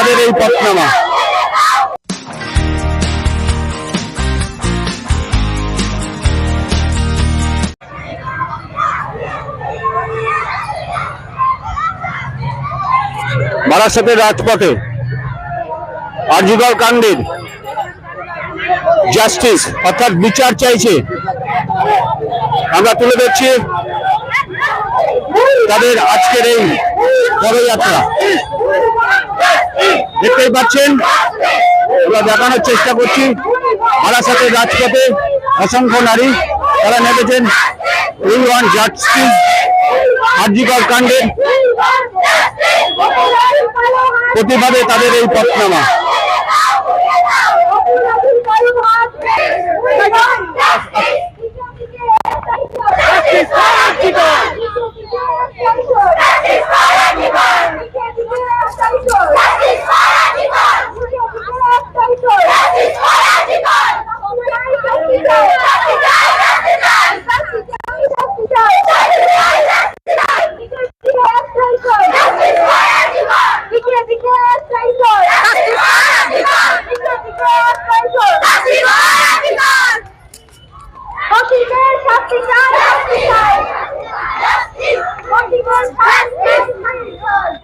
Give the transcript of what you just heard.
তাদের এই পথনামা। বারাসাতের রাজপথে আরজিগর কাণ্ডের জাস্টিস অর্থাৎ বিচার চাইছে। আমরা তুলে ধরছি তাদের আজকের এই পদযাত্রা। দেখতেই পাচ্ছেন? আমরা দেখানোর চেষ্টা করছি। সাথে রাজপথে অসংখ্য নারী তারা নেমেছেন। এই ওয়ান জাস্টিস আর্জিকর কাণ্ডের প্রতিবাদে তাদের এই পথনামা। Happy Pride! Happy Pride! Happy Happy Pride!